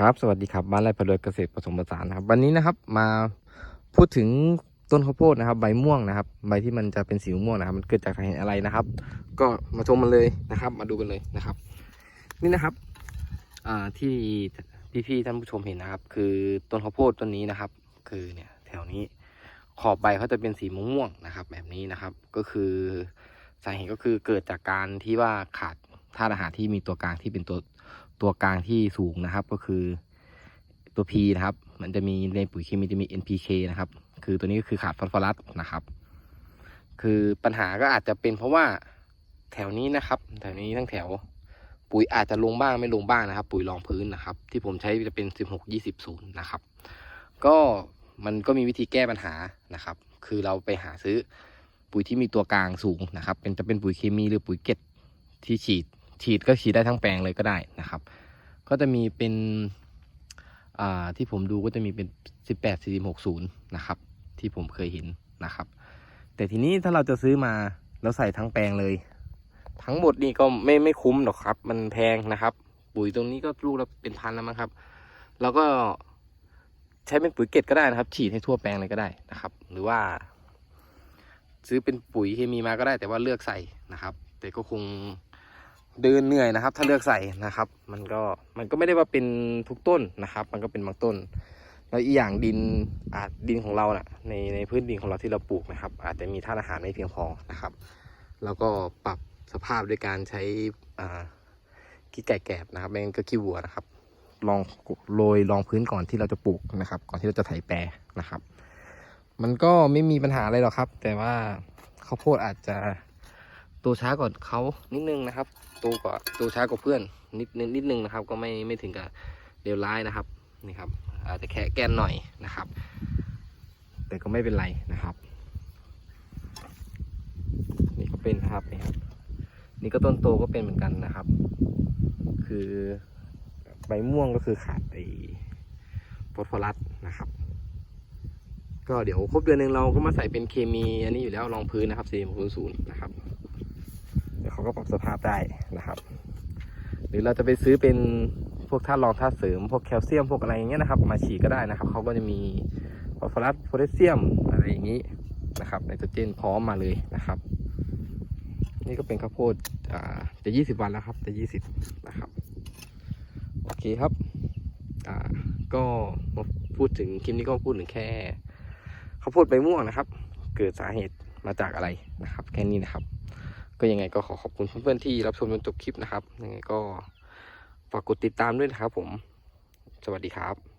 ครับสวัสดีครับบ้านไร่พลวยเกษตรผสมผสานนะครับ วันนี้นะครับมาพูดถึงต้นข้าวโพดนะครับ ใบม่วงนะครับ ใบที่มันจะเป็นสีม่วงนะครับ มันเกิดจากสาเหตุอะไรนะครับ ก็มาชมมันเลยนะครับ มาดูกันเลยนะครับ นี่นะครับอ่าที่พี่ๆท่านผู้ชมเห็นนะครับ คือต้นข้าวโพดต้นนี้นะครับ คือเนี่ยแถวนี้ขอบใบเขาจะเป็นสีม่วงๆนะครับ แบบนี้นะครับ ก็คือสาเหตุก็คือเกิดจากการที่ว่าขาดธาตุอาหารที่มีตัวกลางที่เป็นตัว ตัวกลางที่สูงนะครับ ก็คือตัว P นะครับ มันจะมีในปุ๋ยเคมีจะมี NPK นะครับ คือตัวนี้ก็คือขาดฟอสฟอรัสนะครับ คือปัญหาก็อาจจะเป็นเพราะว่าแถวนี้นะครับ แถวนี้ทั้งแถว ปุ๋ยอาจจะลงบ้างไม่ลงบ้างนะครับ ปุ๋ยรองพื้นนะครับ ที่ผมใช้จะเป็น16 20 0นะครับ ก็มันก็มีวิธีแก้ปัญหานะครับ คือเราไปหาซื้อปุ๋ยที่มีตัวกลางสูงนะครับ เป็นจะเป็นปุ๋ยเคมีหรือปุ๋ยเกล็ดที่ฉีด ฉีดก็ฉีดได้ทั้งแปลงเลยก็ได้นะครับ ก็จะมีเป็นอ่าที่ผมดูก็จะมีเป็น 18 4 6 0 นะครับ ที่ผมเคยเห็นนะครับ แต่ทีนี้ถ้าเราจะซื้อมาแล้วใส่ทั้งแปลงเลย ทั้งหมดนี่ก็ไม่ไม่คุ้มหรอกครับ มันแพงนะครับ ปุ๋ยตรงนี้ก็ลูกละเป็นพันแล้วมั้งครับ แล้วก็ใช้เป็นปุ๋ยเกล็ดก็ได้นะครับ ฉีดให้ทั่วแปลงเลยก็ได้นะครับ หรือว่า ซื้อเป็นปุ๋ยเคมีมาก็ได้ แต่ว่าเลือกใส่นะครับ แต่ก็คง เดินเหนื่อยนะครับ ถ้าเลือกใส่นะครับ มันก็มันก็ไม่ได้ว่าเป็นทุกต้นนะครับ มันก็เป็นบางต้น แล้วอีกอย่างดินอาจดินของเราน่ะในในพื้นดินของเราที่เราปลูกนะครับ อาจจะมีธาตุอาหารไม่เพียงพอนะครับ แล้วก็ปรับสภาพด้วยการใช้อ่าขี้ไก่แกบนะครับไม่งั้นก็ขี้วัวนะครับลองโรยรองพื้นก่อนที่เราจะปลูกนะครับ ก่อนที่เราจะไถแปรนะครับ มันก็ไม่มีปัญหาอะไรหรอกครับ แต่ว่าข้าวโพดอาจจะ โตช้ากว่าเขานิดนึงนะครับตกว่าโตช้ากว่าเพื่อนนิดนิดนิดนึงนะครับ ก็ไม่ไม่ถึงกับเลวร้ายนะครับนี่ครับ อาจจะแค่แกนหน่อยนะครับ แต่ก็ไม่เป็นไรนะครับนี่ก็เป็นนะครับนี่ครับนี่ก็ต้นโตก็เป็นเหมือนกันนะครับ คือใบม่วงก็คือขาดไอ้ฟอสฟอรัสนะครับ ก็เดี๋ยวครบเดือนหนึ่งเราก็มาใส่เป็นเคมีอันนี้อยู่แล้วรองพื้นนะครับ4 6 0นะครับ ก็ปรับสภาพได้นะครับ หรือเราจะไปซื้อเป็นพวกธาตุรองธาตุเสริม พวกแคลเซียมพวกอะไรอย่างเงี้ยนะครับ มาฉีดก็ได้นะครับเขาก็จะมีฟอสฟอรัสโพแทสเซียมอะไรอย่างนี้นะครับไนโตรเจนพร้อมมาเลยนะครับ นี่ก็เป็นข้าวโพดอ่าจะ 20 วันแล้วครับจะ 20 นะครับ โอเคครับอ่าก็มาพูดถึงคลิปนี้ก็พูดถึงแค่ข้าวโพดใบม่วงนะครับ เกิดสาเหตุมาจากอะไรนะครับ แค่นี้นะครับ ก็ยังไงก็ขอขอบคุณเพื่อนๆที่รับชมจนจบคลิปนะครับ ยังไงก็ฝากกดติดตามด้วยนะครับผม สวัสดีครับ